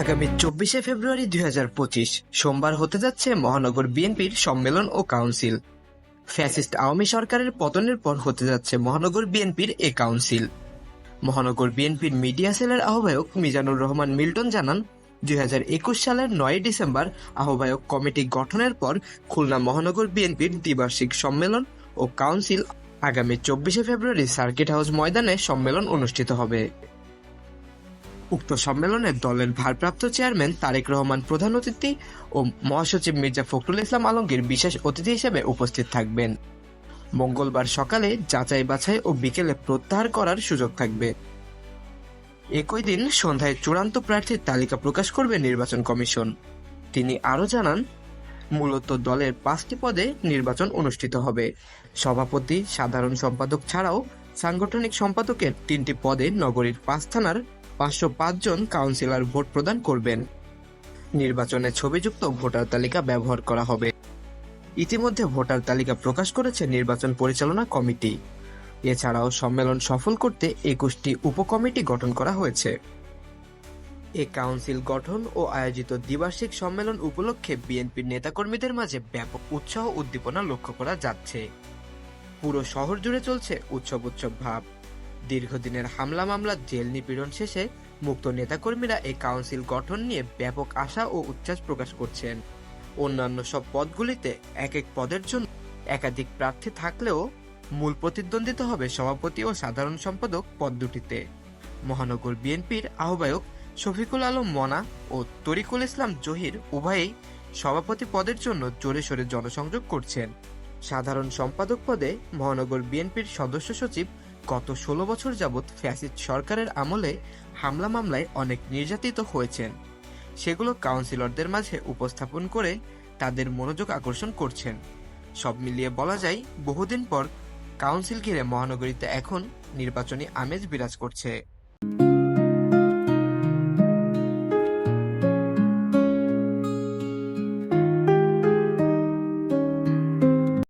আগামী চব্বিশে ফেব্রুয়ারি দুই হাজার পঁচিশ সোমবার হতে যাচ্ছে মহানগর বিএনপির সম্মেলন ও কাউন্সিল। ফ্যাসিস্ট আওয়ামী সরকারের পতনের পর হতে যাচ্ছে মহানগর বিএনপির এ কাউন্সিল। মহানগর বিএনপির মিডিয়া সেলের আহ্বায়ক মিজানুর রহমান মিল্টন জানান, দুই হাজার একুশ সালের নয় ডিসেম্বর আহ্বায়ক কমিটি গঠনের পর খুলনা মহানগর বিএনপির দ্বিবার্ষিক সম্মেলন ও কাউন্সিল আগামী চব্বিশে ফেব্রুয়ারি সার্কিট হাউস ময়দানে সম্মেলন অনুষ্ঠিত হবে। উক্ত সম্মেলনে দলের ভারপ্রাপ্ত চেয়ারম্যান তারেক রহমান প্রধান অতিথি ও মহাসচিব মির্জা ফখরুল ইসলাম আলমগীর বিশেষ অতিথি হিসেবে উপস্থিত থাকবেন। মঙ্গলবার সকালে যাচাই বাছাই ও বিকেলে প্রত্যাহার করার সুযোগ থাকবে। একই দিন সন্ধ্যায় চূড়ান্ত প্রার্থীর তালিকা প্রকাশ করবে নির্বাচন কমিশন। তিনি আরও জানান, মূলত দলের পাঁচটি পদে নির্বাচন অনুষ্ঠিত হবে। সভাপতি, সাধারণ সম্পাদক ছাড়াও সাংগঠনিক সম্পাদকের তিনটি পদে নগরীর পাঁচ থানার পাঁচশো পাঁচ জন কাউন্সিলর ভোট প্রদান করবেন। নির্বাচনে ছবিযুক্ত ভোটার তালিকা ব্যবহার করা হবে। ইতিমধ্যে ভোটার তালিকা প্রকাশ করেছে নির্বাচন পরিচালনা কমিটি। এছাড়াও সম্মেলন সফল করতে একুশটি উপকমিটি গঠন করা হয়েছে। এ কাউন্সিল গঠন ও আয়োজিত দ্বিবার্ষিক সম্মেলন উপলক্ষে বিএনপির নেতাকর্মীদের মাঝে ব্যাপক উৎসাহ উদ্দীপনা লক্ষ্য করা যাচ্ছে। পুরো শহর জুড়ে চলছে উৎসব উৎসব ভাব। দীর্ঘদিনের হামলা মামলা, জেল নিপীড়ন শেষে মুক্ত নেতাকর্মীরা এই কাউন্সিল গঠন নিয়ে ব্যাপক আশা ও উচ্ছ্বাস প্রকাশ করছেন। অন্যান্য সব পদগুলিতে এক এক পদের জন্য একাধিক প্রার্থী থাকলেও মূল প্রতিদ্বন্দ্বিতা হবে সভাপতি ও সাধারণ সম্পাদক পদ দুটিতে। মহানগর বিএনপির আহ্বায়ক শফিকুল আলম মনা ও তরিকুল ইসলাম জহির উভয়েই সভাপতি পদের জন্য জোরে সোরে জনসংযোগ করছেন। সাধারণ সম্পাদক পদে মহানগর বিএনপির সদস্য সচিব গত ষোলো বছর যাবৎ ফ্যাসিস্ট সরকারের আমলে হামলা মামলায় অনেক নির্যাতিত হয়েছেন। সেগুলো কাউন্সিলরদের মাঝে উপস্থাপন করে তাদের মনোযোগ আকর্ষণ করছেন। সব মিলিয়ে বলা যায়, বহুদিন পর কাউন্সিল ঘিরে মহানগরীতে এখন নির্বাচনী আমেজ বিরাজ করছে।